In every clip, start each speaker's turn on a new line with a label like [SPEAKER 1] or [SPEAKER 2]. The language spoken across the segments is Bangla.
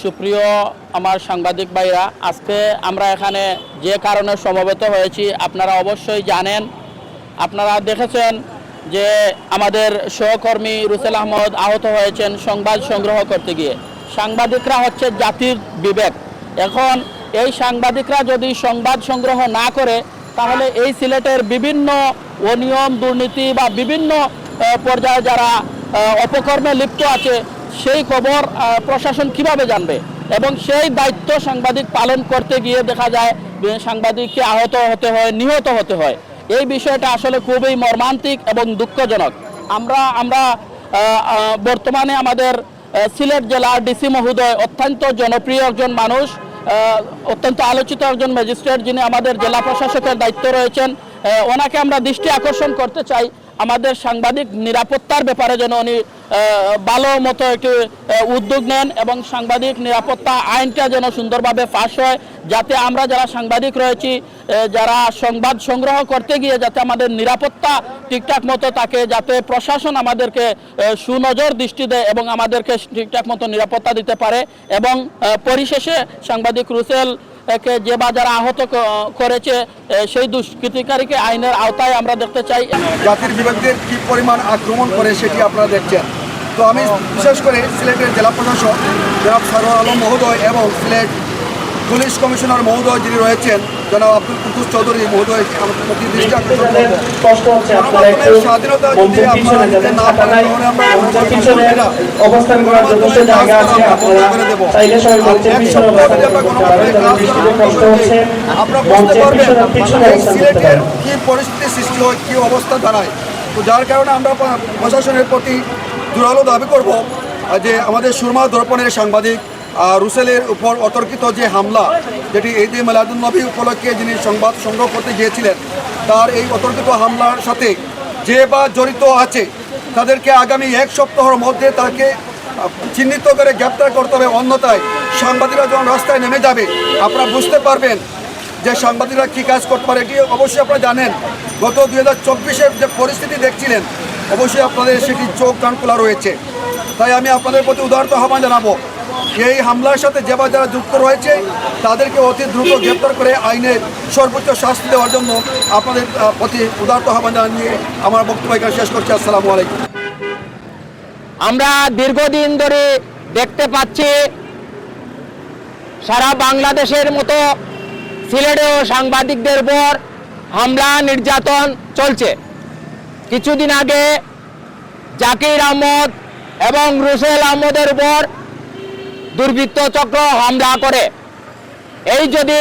[SPEAKER 1] সুপ্রিয় আমার সাংবাদিক ভাইরা, আজকে আমরা এখানে যে কারণে সমবেত হয়েছি, আপনারা অবশ্যই জানেন। আপনারা দেখেছেন যে আমাদের সহকর্মী রুসেল আহমদ আহত হয়েছেন সংবাদ সংগ্রহ করতে গিয়ে। সাংবাদিকরা হচ্ছে জাতির বিবেক। এখন এই সাংবাদিকরা যদি সংবাদ সংগ্রহ না করে, তাহলে এই সিলেটের বিভিন্ন অনিয়ম, দুর্নীতি বা বিভিন্ন পর্যায়ে যারা অপকর্মে লিপ্ত আছে সেই খবর প্রশাসন কীভাবে জানবে? এবং সেই দায়িত্ব সাংবাদিক পালন করতে গিয়ে দেখা যায় সাংবাদিককে আহত হতে হয়, নিহত হতে হয়। এই বিষয়টা আসলে খুবই মর্মান্তিক এবং দুঃখজনক। আমরা আমরা বর্তমানে আমাদের সিলেট জেলার ডিসি মহোদয় অত্যন্ত জনপ্রিয় একজন মানুষ অত্যন্ত আলোচিত একজন ম্যাজিস্ট্রেট যিনি আমাদের জেলা প্রশাসকের দায়িত্ব রয়েছেন। ওনাকে আমরা দৃষ্টি আকর্ষণ করতে চাই। আমাদের সাংবাদিক নিরাপত্তার ব্যাপারে যেন উনি ভালো মতো একটি উদ্যোগ নেন এবং সাংবাদিক নিরাপত্তা আইনটা যেন সুন্দরভাবে পাশ হয়, যাতে আমরা যারা সাংবাদিক রয়েছি যারা সংবাদ সংগ্রহ করতে গিয়ে যাতে আমাদের নিরাপত্তা ঠিকঠাক মতো থাকে, যাতে প্রশাসন আমাদেরকে সুনজর দৃষ্টি দেয় এবং আমাদেরকে ঠিকঠাক মতো নিরাপত্তা দিতে পারে এবং পরিশেষে সাংবাদিক রুসেল যে বাজার আহত করেছে সেই দুষ্কৃতিকারীকে আইনের আওতায় আমরা দেখতে চাই।
[SPEAKER 2] জাতির বিভাগদের কি পরিমাণ আক্রমণ করে সেটি আপনারা দেখছেন। তো আমি বিশেষ করে সিলেটের জেলা প্রশাসক জনাব সরোয়ার আলম মহোদয় এবং সিলেট পুলিশ কমিশনার মহোদয় যিনি রয়েছেন জনাব আব্দুল কুদ্দুস চৌধুরী মহোদয়
[SPEAKER 3] আপনারা
[SPEAKER 2] স্বাধীনতা যদি না পারেন
[SPEAKER 3] অবস্থান করার যথেষ্ট জায়গা আছে চাইলে সবাই মঞ্চের পিছনে কষ্ট হচ্ছে। পিছনে
[SPEAKER 2] কি পরিস্থিতি সৃষ্টি হয় কি অবস্থা দাঁড়ায়? তো যার কারণে আমরা প্রশাসনের প্রতি জোরালো দাবি করব। যে আমাদের সুরমা দর্পণের সাংবাদিক রুসেলের উপর অতর্কিত যে হামলা, যেটি ঈদ মিলাদুলনবী উপলক্ষে যিনি সংবাদ সংগ্রহ করতে গিয়েছিলেন, তার এই অতর্কিত হামলার সাথে যে বা জড়িত আছে, তাদেরকে আগামী এক সপ্তাহের মধ্যে তাকে চিহ্নিত করে গ্রেপ্তার করতে হবে। অন্যথায় সাংবাদিকরা যখন রাস্তায় নেমে যাবে, আপনারা বুঝতে পারবেন যে সাংবাদিকরা কী কাজ করতে পারে। এটি অবশ্যই আপনারা জানেন, গত দুই হাজার চব্বিশের যে পরিস্থিতি দেখছিলেন, অবশ্যই আপনাদের সেটি চোখ কান খোলা রয়েছে। তাই আমি আপনাদের প্রতি উদাহরণ আহ্বান জানাব। এই হামলার সাথে যে বা যারা যুক্ত রয়েছে, তাদেরকে অতি দ্রুত গ্রেপ্তার করে আইনের সর্বোচ্চ শাস্তি দেওয়ার জন্য আপনাদের প্রতি উদাহরণ আহ্বান জানিয়ে আমার বক্তব্য শেষ করছি। আসসালামু আলাইকুম।
[SPEAKER 1] আমরা দীর্ঘদিন ধরে দেখতে পাচ্ছি সারা বাংলাদেশের মতো সিলেটেও সাংবাদিকদের উপর হামলা, নির্যাতন চলছে। কিছুদিন আগে জাকির আহমদ এবং রুসেল আহমদের উপর দুর্বৃত্ত চক্র হামলা করে। এই যদি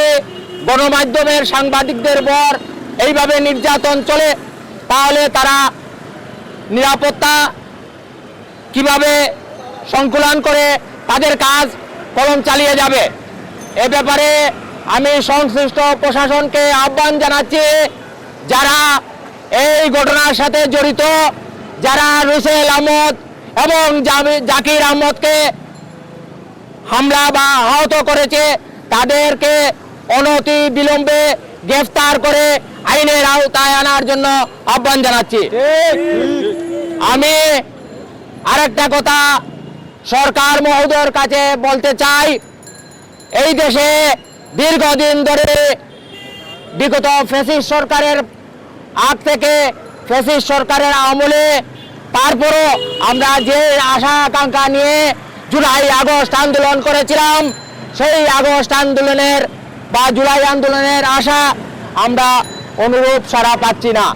[SPEAKER 1] গণমাধ্যমের সাংবাদিকদের পর এইভাবে নির্যাতন চলে, তাহলে তারা নিরাপত্তা কীভাবে সংকুলন করে তাদের কাজ কলম চালিয়ে যাবে? এ ব্যাপারে আমি সংশ্লিষ্ট প্রশাসনকে আহ্বান জানাচ্ছি, যারা এই ঘটনার সাথে জড়িত, যারা রুসেল আহমদ এবং জাকির আহমদকে হামলা বা আহত করেছে, তাদেরকে অনতি বিলম্বে গ্রেফতার করে আইনের আওতায় আনার জন্য আহ্বান জানাচ্ছি। আমি আরেকটা কথা সরকার মহোদয়ের কাছে বলতে চাই, এই দেশে দীর্ঘদিন ধরে বিগত ফেসিস সরকারের আগ থেকে ফেসিস সরকারের আমলে তারপরও আমরা যে আশা আকাঙ্ক্ষা নিয়ে জুলাই আগস্ট আন্দোলন করেছিলাম। সেই আগস্ট আন্দোলনের বা জুলাই আন্দোলনের আশা আমরা অনুরূপ সারা পাচ্ছি না।